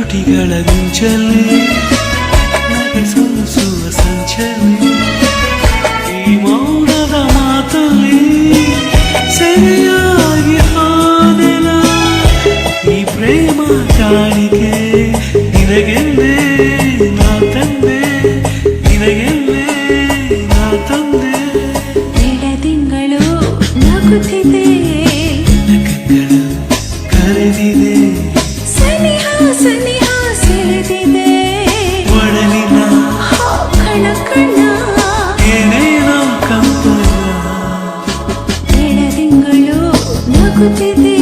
ತುಟಿಗಳ ಮಿಂಚಲಿ ನಗಿಸುವ ಸಂಚಲಿ ಈ ಮೌನದ ಮಾತಲಿ ಸರಿಯಾಗಿ ಹಾನೆಲ ಈ ಪ್ರೇಮ ಕಾಣಿಕೆ ನಿನಗೆಲ್ಲೇ ನಾ ತಂದೆ ನಿನಗೆಲ್ಲೇ ನಾ ತಂದೆ ತಿಂಗಳು ನಗುತ್ತಿದೆ ಏನೇನೋ ಕಂಪನ ಎಡದಿಂಗಳು ನಗುತ್ತಿದೆ